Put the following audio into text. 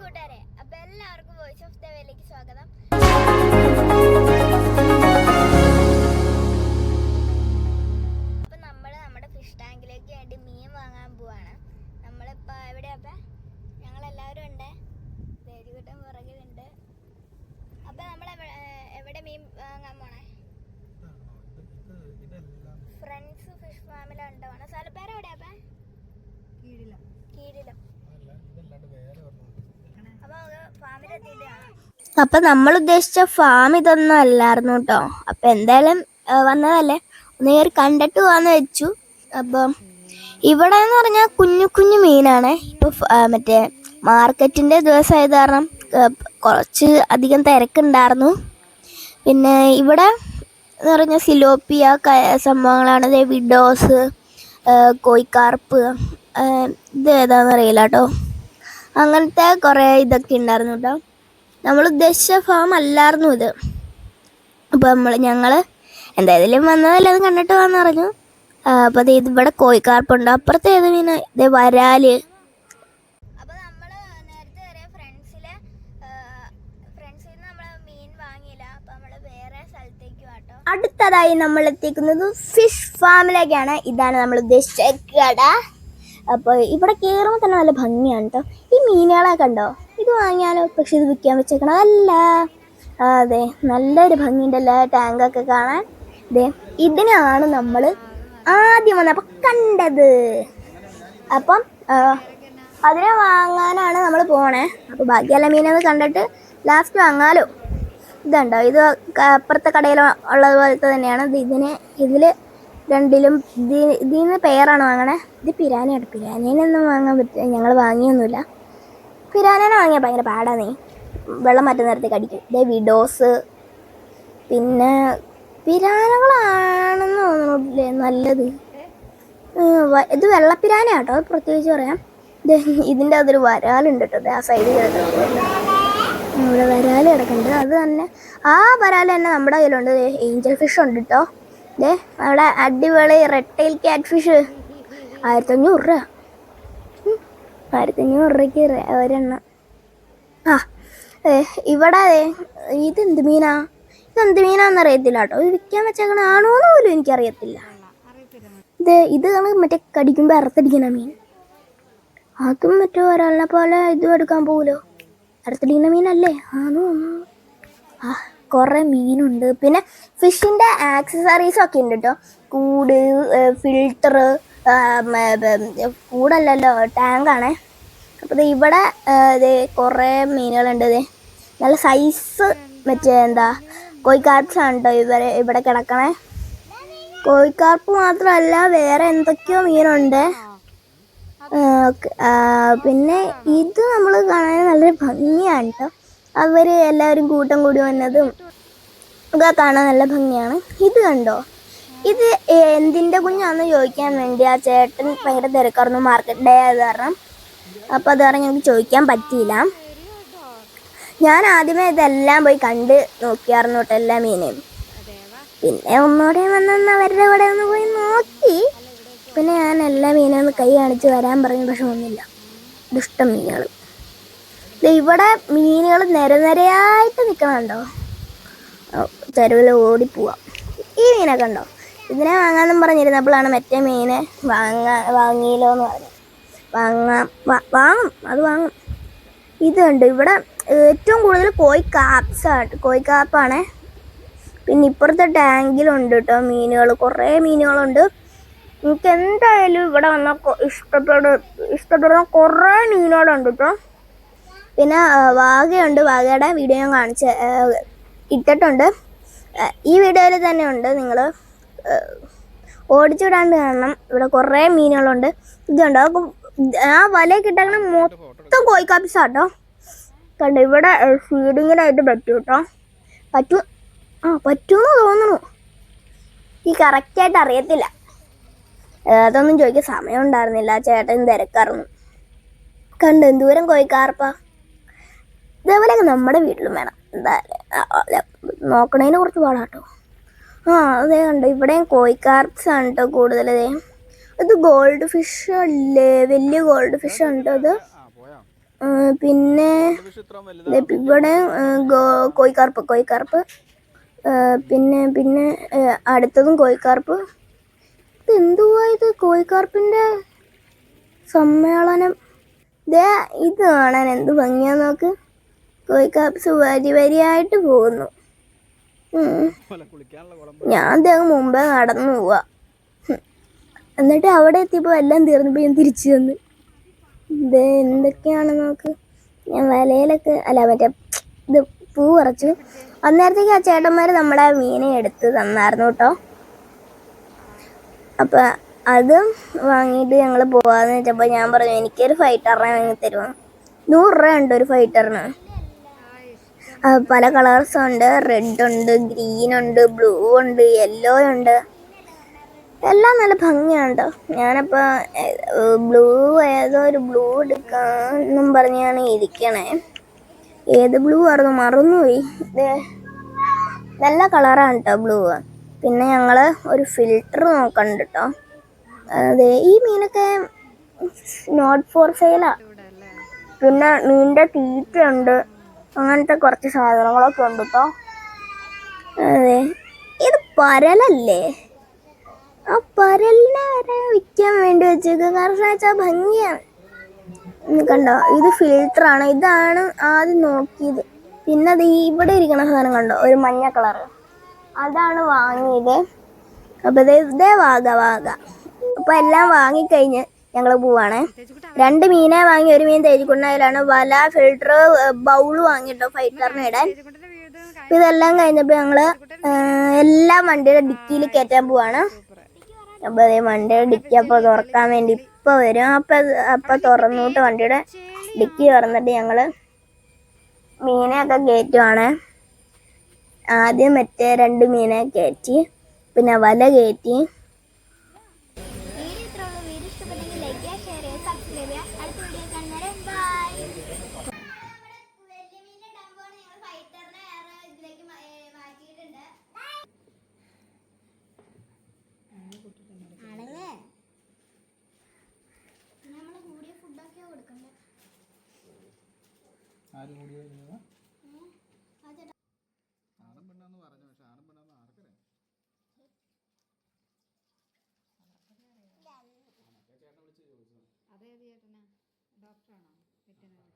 കൂട്ടുകാരെ അപ്പൊ എല്ലാവർക്കും വോയിസ് ഓഫ് ദ വേലേക്ക് സ്വാഗതം. അപ്പൊ നമ്മൾ നമ്മുടെ ഫിഷ് ടാങ്കിലേക്ക് വേണ്ടി മീൻ വാങ്ങാൻ പോവാണ്. നമ്മളിപ്പോ എവിടെയാ അപ്പൊ? ഞങ്ങൾ എല്ലാവരും ഉണ്ട് ദേവികുട്ടൻ പുറകിലുണ്ട്. അപ്പൊ നമ്മൾ എവിടെ മീൻ വാങ്ങാൻ പോണേ? ഫ്രണ്ട്സ് ഫിഷ് ഫാമിലുണ്ടോ സ്ഥലപ്പേരെവിടെയാ അപ്പൊ? കീഴിലും. കാണാം അപ്പൊ നമ്മൾ ഉദ്ദേശിച്ച ഫാം ഇതൊന്നും അല്ലായിരുന്നു കേട്ടോ അപ്പൊ എന്തായാലും വന്നതല്ലേ? ഒന്ന് കണ്ടിട്ട് പോവാന്ന് വെച്ചു. അപ്പം ഇവിടെ എന്ന് പറഞ്ഞാൽ കുഞ്ഞു കുഞ്ഞു മീനാണ്. ഇപ്പൊ മറ്റേ മാർക്കറ്റിന്റെ ദിവസമായത് കാരണം കുറച്ച് അധികം തിരക്കുണ്ടായിരുന്നു. പിന്നെ ഇവിടെ എന്ന് പറഞ്ഞാൽ സിലോപ്പിയ സംഭവങ്ങളാണ്. വിഡോസ് കോയിക്കാർപ്പ് ഇത് ഏതാണെന്ന് അറിയില്ല കേട്ടോ അങ്ങനത്തെ കുറേ ഇതൊക്കെ ഉണ്ടായിരുന്നു കേട്ടോ നമ്മൾ ഉദ്ദേശിച്ച ഫാം അല്ലായിരുന്നു ഇത്. അപ്പോൾ നമ്മൾ ഞങ്ങൾ എന്തായാലും വന്നതല്ലേ അത് കണ്ടിട്ട് വന്ന് പറഞ്ഞു അപ്പോൾ അത് ഇവിടെ കോഴിക്കാർപ്പുണ്ട് അപ്പുറത്തെ ഏത് മീൻ ഇത് വരാൽ. അപ്പോൾ നമ്മൾ നേരത്തെ വരെ ഫ്രണ്ട്സിലെ ഫ്രണ്ട്സിൽ നിന്ന് മീൻ വാങ്ങിയില്ല. അപ്പോൾ നമ്മൾ വേറെ സ്ഥലത്തേക്ക് അടുത്തതായി നമ്മൾ എത്തിക്കുന്നത് ഫിഷ് ഫാമിലേക്കാണ് ഇതാണ് നമ്മൾ ഉദ്ദേശിച്ച കട. അപ്പോൾ ഇവിടെ കയറുമ്പോൾ തന്നെ നല്ല ഭംഗിയാണ് കേട്ടോ ഈ മീനുകളെ കണ്ടോ? ഇത് വാങ്ങിയാലോ? പക്ഷെ ഇത് വിൽക്കാൻ വെച്ചേക്കണതല്ല അതെ നല്ലൊരു ഭംഗിയുണ്ടല്ലോ ടാങ്കൊക്കെ കാണാൻ. ദേ ഇതിനാണ് നമ്മൾ ആദ്യം വന്നപ്പോൾ കണ്ടത്. അപ്പം അതിനെ വാങ്ങാനാണ് നമ്മൾ പോണേ. അപ്പോൾ ബാക്കിയെല്ലാം മീനൊന്ന് കണ്ടിട്ട് ലാസ്റ്റ് വാങ്ങാലോ. ഇതുണ്ടോ? ഇത് അപ്പുറത്തെ കടയിൽ ഉള്ളത് പോലത്തെ തന്നെയാണ്. ഇത് ഇതിന് ഇതിൽ രണ്ടിലും ഇത് ഇതിൽ നിന്ന് പേരാണ് വാങ്ങണേ. ഇത് പിരാനയാണ്. പിരാനേനൊന്നും വാങ്ങാൻ പറ്റില്ല. ഞങ്ങൾ വാങ്ങിയൊന്നുമില്ല. പിരാനേനെ വാങ്ങിയാൽ ഭയങ്കര പാടാന്നേ. വെള്ളം മാറ്റുന്ന നേരത്തേക്ക് അടിക്കും. ഇതേ വിഡോസ്. പിന്നെ പിരാനകളാണെന്ന് തോന്നുന്നില്ലേ? നല്ലത്. ഇത് വെള്ളപ്പിരാന കേട്ടോ പ്രത്യേകിച്ച് പറയാം. ഇതിന്റെ അതൊരു വരാലുണ്ട് കേട്ടോ. ആ സൈഡിൽ കിടക്കുന്നത് ഇവിടെ വരാൽ കിടക്കുന്നുണ്ട്. അത് തന്നെ. ആ വരാൽ തന്നെ നമ്മുടെ കയ്യിലുണ്ട്. ഏഞ്ചൽ ഫിഷ് ഉണ്ട് കേട്ടോ. ദേ അവിടെ അടിപൊളി റെഡ് ടൈൽ ക്യാറ്റ് ഫിഷ്. ആയിരത്തഞ്ഞൂറ് രൂപ. ആയിരത്തഞ്ഞൂറ് രൂപയ്ക്ക് ഒരെണ്ണം. ആ ഇവിടെ ഇതെന്ത് മീനാ? ഇതെന്ത് മീനാന്ന് അറിയത്തില്ല കേട്ടോ. ഇത് വിൽക്കാൻ വെച്ചേക്കണ ആണോന്ന് പോലും എനിക്കറിയത്തില്ല. ഇത് ഇതാണ് മറ്റേ കടിക്കുമ്പോൾ അറുത്തടിക്കണ മീൻ. അതും മറ്റോ ഒരാളിനെ പോലെ ഇതും എടുക്കാൻ പോകുമല്ലോ അറുത്തടിക്കുന്ന മീനല്ലേ? ആണോ ആ കുറേ മീനുണ്ട്. പിന്നെ ഫിഷിന്റെ ആക്സസറീസ് ഒക്കെ ഉണ്ട് കേട്ടോ. കൂട് ഫിൽട്ടർ കൂടല്ലല്ലോ ടാങ്കാണേ. അപ്പോൾ ഇവിടെ ഇത് കുറേ മീനുകളുണ്ട് നല്ല സൈസ് മറ്റേ എന്താ ആണ് കേട്ടോ ഇവരെ ഇവിടെ കിടക്കണേ. കോഴിക്കാർപ്പ് മാത്രമല്ല വേറെ എന്തൊക്കെയോ മീനുണ്ട്. പിന്നെ ഇത് നമ്മൾ കാണാൻ നല്ലൊരു ഭംഗിയാണ് കേട്ടോ അവർ എല്ലാവരും കൂട്ടം കൂടി വന്നതും ഒക്കെ കാണാൻ നല്ല ഭംഗിയാണ്. ഇത് കണ്ടോ? ഇത് എന്തിന്റെ കുഞ്ഞാന്ന് ചോദിക്കാൻ വേണ്ടി ആ ചേട്ടൻ ഭയങ്കര തിരക്കായിരുന്നു മാർക്കറ്റ് ഡേ ആയത് കാരണം. അപ്പോൾ അത് കാരണം ഞങ്ങൾക്ക് ചോദിക്കാൻ പറ്റിയില്ല. ഞാൻ ആദ്യമേ ഇതെല്ലാം പോയി കണ്ട് നോക്കിയായിരുന്നു കേട്ടോ എല്ലാ മീനെയും. പിന്നെ ഒന്നുകൂടെ വന്നൊന്ന് അവരുടെ കൂടെ ഒന്ന് പോയി നോക്കി. പിന്നെ ഞാൻ എല്ലാ മീനും ഒന്ന് കൈ കാണിച്ച് വരാൻ പറഞ്ഞു പക്ഷെ ഒന്നുമില്ല. ദുഷ്ടം മീനുകൾ ഇവിടെ മീനുകൾ നിരനിരയായിട്ട് നിൽക്കണുണ്ടോ തെരുവിൽ ഓടിപ്പോവാം. ഈ മീനൊക്കെ ഉണ്ടോ? ഇതിനെ വാങ്ങാമെന്നും പറഞ്ഞിരുന്നപ്പോഴാണ് മറ്റേ മീനെ വാങ്ങാ വാങ്ങിയില്ലോ എന്ന് പറഞ്ഞു വാങ്ങാം വാങ്ങും അത് വാങ്ങും. ഇതുണ്ട് ഇവിടെ ഏറ്റവും കൂടുതൽ കോയി കാപ്സാണ് കോയി കാപ്പാണ്. പിന്നെ ഇപ്പുറത്തെ ടാങ്കിലുണ്ട് കേട്ടോ മീനുകൾ. കുറേ മീനുകളുണ്ട്. എനിക്ക് എന്തായാലും ഇവിടെ വന്ന ഇഷ്ടപ്പെട ഇഷ്ടപ്പെടുന്ന കുറേ മീനുകളുണ്ട് കേട്ടോ. പിന്നെ വാഗയുണ്ട്. വാഗയുടെ വീഡിയോ ഞാൻ കാണിച്ച് ഇട്ടിട്ടുണ്ട്. ഈ വീഡിയോയിൽ തന്നെ ഉണ്ട് നിങ്ങൾ ഓടിച്ചിടാണ്ട് കാരണം ഇവിടെ കുറേ മീനുകളുണ്ട്. ഇതുണ്ട്? ആ വല കിട്ടാൻ മൊത്തം കോഴിക്കാപ്പിസാട്ടോ കണ്ടോ? ഇവിടെ ഫീഡിങ്ങിനായിട്ട് പറ്റും കേട്ടോ പറ്റൂ? ആ പറ്റുമെന്ന് തോന്നുന്നു. ഈ കറക്റ്റായിട്ട് അറിയത്തില്ല. അതൊന്നും ചോദിക്കാൻ സമയം ഉണ്ടായിരുന്നില്ല. ചേട്ടൻ തിരക്കാറുന്നു കണ്ട്? എന്തോരം കോഴിക്കാർപ്പ ഇതേപോലെയൊക്കെ നമ്മുടെ വീട്ടിലും വേണം. എന്തായാലും നോക്കണേനെ കുറച്ച് പാടാട്ടോ. ആ അതേ കണ്ടോ. ഇവിടെയും കോഴിക്കാർപ്സ് ആണ് കേട്ടോ കൂടുതൽ ഇത് ഗോൾഡ് ഫിഷ് അല്ലേ? വലിയ ഗോൾഡ് ഫിഷ് ഉണ്ട് അത് ആ, പിന്നെ ഇവിടെ കോയിക്കാർപ്പ് കോയിക്കാർപ്പ് പിന്നെ പിന്നെ അടുത്തതും കോയിക്കാർപ്പ് ഇത് എന്തുവാ ഇത്? കോയിക്കാർപ്പിന്റെ സമ്മേളനം. ദേ ഇത് കാണാൻ എന്ത് ഭംഗിയാ നോക്ക്. കോയിക്കാർപ്സ് വരി വരിയായിട്ട് പോകുന്നു. ഞാൻ അദ്ദേഹം മുമ്പേ നടന്നു പോവാ. എന്നിട്ട് അവിടെ എത്തിയപ്പോൾ എല്ലാം തീർന്നപ്പോൾ ഞാൻ തിരിച്ചു തന്നു ഇത് എന്തൊക്കെയാണ് നോക്ക്. ഞാൻ വലയിലൊക്കെ അല്ല മറ്റേ ഇത് പൂ പറിച്ചു. അന്നേരത്തേക്ക് ആ ചേട്ടന്മാർ നമ്മുടെ മീനെ എടുത്ത് തന്നായിരുന്നു കേട്ടോ. അപ്പം അത് വാങ്ങിയിട്ട് ഞങ്ങൾ പോവാന്ന് വെച്ചപ്പോൾ ഞാൻ പറഞ്ഞു എനിക്കൊരു ഫൈറ്ററിനെ വാങ്ങി തരുമോ നൂറ് രൂപ ഉണ്ട് ഒരു ഫൈറ്ററിന് പല കളേഴ്സും ഉണ്ട്. റെഡ് ഉണ്ട് ഗ്രീൻ ഉണ്ട് ബ്ലൂ ഉണ്ട് യെല്ലോ ഉണ്ട്. എല്ലാം നല്ല ഭംഗിയാണ് കേട്ടോ ഞാനപ്പോൾ ബ്ലൂ ഏതോ ഒരു ബ്ലൂ എടുക്കാന്നും പറഞ്ഞാണ് ഇരിക്കണേ. ഏത് ബ്ലൂ ആയിരുന്നു മറന്നുപോയി. ഇത് നല്ല കളറാണ് കേട്ടോ ബ്ലൂ പിന്നെ ഞങ്ങൾ ഒരു ഫിൽറ്റർ നോക്കണ്ട് കേട്ടോ അതെ ഈ മീനൊക്കെ നോട്ട് ഫോർ സെയിലാണ് പിന്നെ മീനിന്റെ തീറ്റയുണ്ട്. അങ്ങനത്തെ കുറച്ച് സാധനങ്ങളൊക്കെ ഉണ്ട് കേട്ടോ അതെ. ഇത് പരലല്ലേ? ആ പരലിനെ വരെ വിൽക്കാൻ വേണ്ടി വെച്ചേക്കുക കാരണം വെച്ചാൽ ഭംഗിയാണ്. കണ്ടോ? ഇത് ഫിൽറ്ററാണ് ഇതാണ് ആദ്യം നോക്കിയത്. പിന്നെ അത് ഇവിടെ ഇരിക്കുന്ന സാധനം കണ്ടോ? ഒരു മഞ്ഞ കളർ അതാണ് വാങ്ങിയത്. അപ്പോൾ ഇതേ വാഗ വാഗ. അപ്പോൾ എല്ലാം വാങ്ങിക്കഴിഞ്ഞ് ഞങ്ങൾ പോവാണ്. രണ്ട് മീനെ വാങ്ങി ഒരു മീൻ തേജിക്കുണ്ടായാലാണ് വല ഫിൽട്ടർ ബൗൾ വാങ്ങിട്ടോ ഫൈറ്ററിന് ഇടാൻ. അപ്പൊ ഇതെല്ലാം കഴിഞ്ഞപ്പോൾ ഞങ്ങൾ എല്ലാം വണ്ടിയുടെ ഡിക്കിയിൽ കയറ്റാൻ പോവാണ്. അപ്പോൾ അതേ വണ്ടിയുടെ ഡിക്കി അപ്പോൾ തുറക്കാൻ വേണ്ടി ഇപ്പോൾ വരും. അപ്പം അപ്പം തുറന്നിട്ട് വണ്ടിയുടെ ഡിക്കി തുറന്നിട്ട് ഞങ്ങൾ മീനെയൊക്കെ കയറ്റുവാണ്. ആദ്യം മറ്റേ രണ്ട് മീനെ കയറ്റി പിന്നെ വല കയറ്റി. ഇഷ്ടപ്പെട്ടെങ്കിൽ ലൈക്ക് ചെയ്യുക ഷെയർ ചെയ്യുക സബ്സ്ക്രൈബ് ചെയ്യുക. അടുത്ത വീഡിയോ കാണുന്നവരെ ബൈ ആര് കൂടിയ ഫുഡൊക്കെ കൊടുക്കണ്ടേ ആരും കൂടി വരുന്നത് ആണും പെണ്ണെന്ന് പറഞ്ഞു പക്ഷെ ആണും പെണ്ണെന്ന് ആർക്കറിയാം അതേത് ചേട്ടനാ. ഡോക്ടറാണോ? വെറ്റനറി